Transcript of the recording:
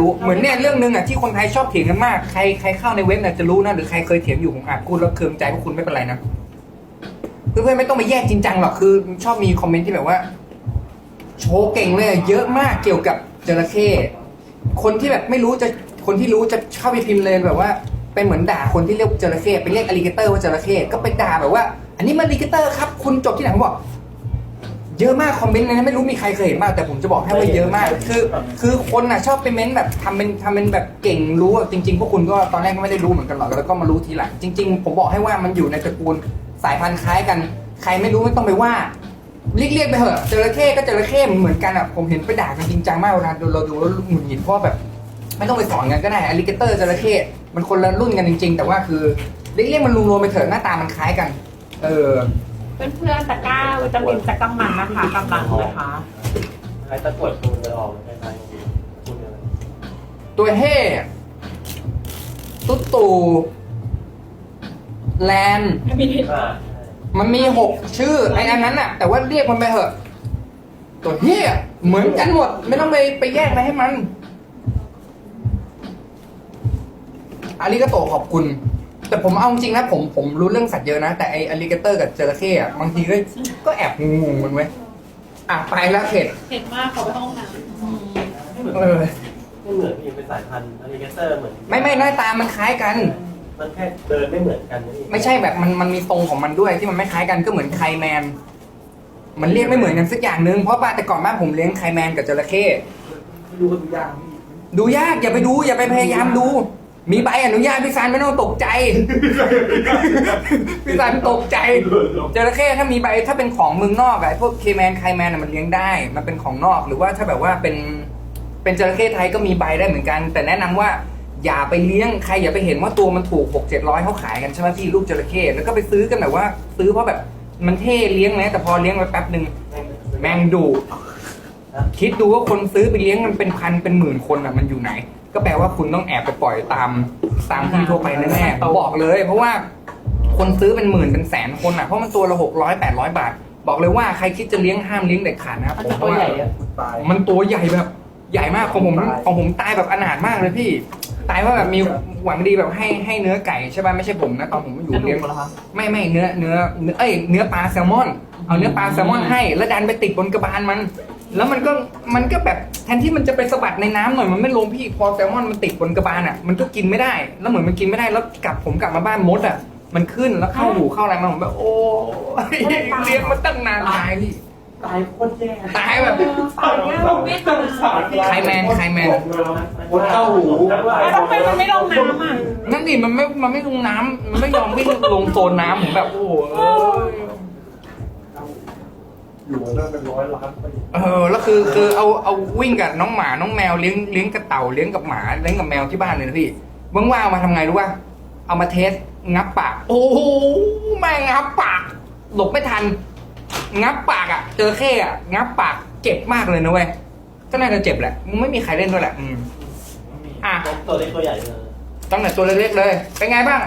รู้เหมือนเนี่ยเรื่องหนึงอะที่คนไทยชอบเถียงกันมากใครใครเข้าในเว็บเนี่ยจะรู้นะหรือใครเคยเถียงอยู่ผมอาจพูดแล้วเคืองใจพวกคุณไม่เป็นไรนะเพื่อนๆไม่ต้องไปแยกจริงจังหรอกคือ ชอบมีคอมเมนต์ที่แบบว่า โชว์เก่งเลยเยอะมากเกี่ยวกับจระเข้คนที่แบบไม่รู้จะคนที่รู้จะเข้าไปพิมพ์เลยแบบว่า เป็นเหมือนด่าคนที่เรียกจระเข้ไปเรียกอลิเกเตอร์ว่าจระเข้ก็ไปด่าแบบว่า อันนี้มันอลิเกเตอร์ครับ คุณจบที่ไหนผมบอก เยอะมากคอมเมนต์เลยนะไม่รู้มีใครเคยเห็นบ้างแต่ผมจะบอกให้ว่าเยอะมาก คือ คือคนน่ะชอบไปเม้นแบบทำเป็นทำเป็นแบบเก่งรู้อะจริง ๆ พวกคุณก็ตอนแรกก็ไม่ได้รู้เหมือนกันหรอกแล้วก็มารู้ทีหลังจริง ๆ ผมบอกให้ว่ามันอยู่ในตระกูลสายพันธุ์คล้ายกัน ใครไม่รู้ไม่ต้องไปว่าเรียกเรียกไปเถอะจระเข้ก็จระเข้เหมือนกันอะผมเห็นไปด่ากันจริงจังมากเวลาดูเราดูแล้วหงุดหงิดเพราะว่าแบบไม่ต้องไปสอนกันก็ได้อลิเกเตอร์จระเข้มันคนละรุ่นกันจริง ๆ แต่ว่าคือเรียกเรียกมันรวมๆไปเถอะหน้าตามันคล้ายกัน เออ เพื่อนๆตะกร้าวิตามินจักรมันนะคะกำลังนะคะไอ้ตะกรวดคุณเลยออกคล้ายๆคุณเลยตัวเฮ่ตุ๊ดตูแลนอ่ามันมีหกชื่อไอ้อันนั้นน่ะ แต่ว่าเรียกมันไปเถอะ ตัวเฮ่เหมือนกันหมด ไม่ต้องไปไปแยกไปให้มันอาริกาโตขอบคุณ แต่ผมเอาจริงนะผมผมรู้เรื่องสัตว์เยอะนะ แต่ไออลิเกเตอร์กับจระเข้อะบางทีก็ก็แอบงงๆมันไว้ยอะไปแล้วเข็ดเห็นมากเขาไปห้องน้ไม่เหมือนเออไม่เหมือนพี่เป็นสายพันธุ์อลิเกเตอร์เหมือนไม่ไม่หน้าตามันคล้ายกัน มันแค่เดินไม่เหมือนกันนะพี่ไม่ใช่แบบมันมันมีทรงของมันด้วยที่มันไม่คล้ายกันก็เหมือนไคแมน มันเรียกไม่เหมือนกันสักอย่างหนึ่งเพราะว่าแต่ก่อนบ้านผมเลี้ยงไคแมนกับจระเข้ไม่รู้ว่าดูยากพี่ดูยากอย่าไปดูอย่าไปพยายามดู มีใบอนุญาตพี่ซานไม่ต้องตกใจ พี่ซานตกใจจระเข้ถ้ามีใบถ้าเป็นของเมืองนอกอะพวกเคแมนไคแมนอะมันเลี้ยงได้ มันเป็นของนอกหรือว่าถ้าแบบว่าเป็นเป็นจระเข้ไทยก็มีใบได้เหมือนกัน แต่แนะนำว่าอย่าไปเลี้ยงใครอย่าไปเห็นว่าตัวมันถูกหกเจ็ดร้อยเขาขายกันใช่ไหมพี่ลูกจระเข้แล้วก็ไปซื้อกันแบบว่า ซื้อเพราะแบบมันเท่เลี้ยงนะแต่พอเลี้ยงไปแป๊บหนึ่งแมงดู คิดดูว่าคนซื้อไปเลี้ยงมันเป็นพันเป็นหมื่นคนอะมันอยู่ไหน ก็แปลว่าคุณต้องแอบไปปล่อยตามตามที่ทั่วไปแน่ๆผมบอกเลย เพราะว่าคนซื้อเป็นหมื่นเป็นแสนคนอะเพราะมันตัวละหกร้อยแปดร้อยบาท บอกเลยว่าใครคิดจะเลี้ยงห้ามเลี้ยงเด็ดขาดนะครับำผมตัวว่าใหญ่อะตายมันตัวใหญ่แบบใหญ่มากของผมของผมตายแบบอนาถมากเลยพี่ ตายว่าแบบมีหวังดีแบบให้ให้เนื้อไก่ใช่ป่ะไม่ใช่ผมนะตอนผมอยู่กระดูเลี้ยงกเหรอคะไม่ไม่เนื้อเนื้อเนื้อเอ้ยเนื้อปลาแซลมอน เอาเนื้อปลาแซลมอนให้ แล้วดันไปติดบนกระบาลมัน แล้วมันก็มันก็แบบแทนที่มันจะไปสะบัดในน้ำหน่อยมันไม่ลงพี่พอแซลมอนมันติดบนกระบาลอะมันก็กินไม่ได้ แล้วเหมือนมันกินไม่ได้แล้วกลับผมกลับมาบ้านมดอะ มันขึ้นแล้วเข้าหูเข้าอะไรมาผมแบบโอ้ยเลี้ยงมาตั้งนานตายพี่ตายโคตรแย่ตายแบบ ตายแย่เราไม่ทันใครแมนใครแมนโคตรเข้าหูแล้วทำไมมันไม่ลงน้ำอะ นั่นดิมันไม่มันไม่ลงน้ำมันไม่ยอมวิ่งลงโซนน้ำผมแบบโอ้โหเอ้ยอยู่นั่นเป็นร้อยล้านปีเออแล้วคือคือเอาเอาวิ่งกับน้องหมาน้องแมวเลี้ยงเลี้ยงกับเต่าเลี้ยงกับหมาเลี้ยงกับแมวที่บ้านเลยนะพี่ว่างๆเอามาทำไงรู้ป่ะเอามาเทสงับปาก โอ้โหแม่งงับปาก หลบไม่ทัน งับปากอะ เจอเข้อะงับปากเจ็บมากเลยนะเว้ยก็น่าจะเจ็บแหละมึงไม่มีใครเล่นด้วยแหละอืม อะ ตัวเล็กตัวใหญ่เลย ตั้งแต่ตัวเล็กๆเลย เป็นไงบ้าง